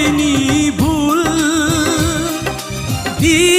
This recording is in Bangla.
করিনি ভুল দিয়ে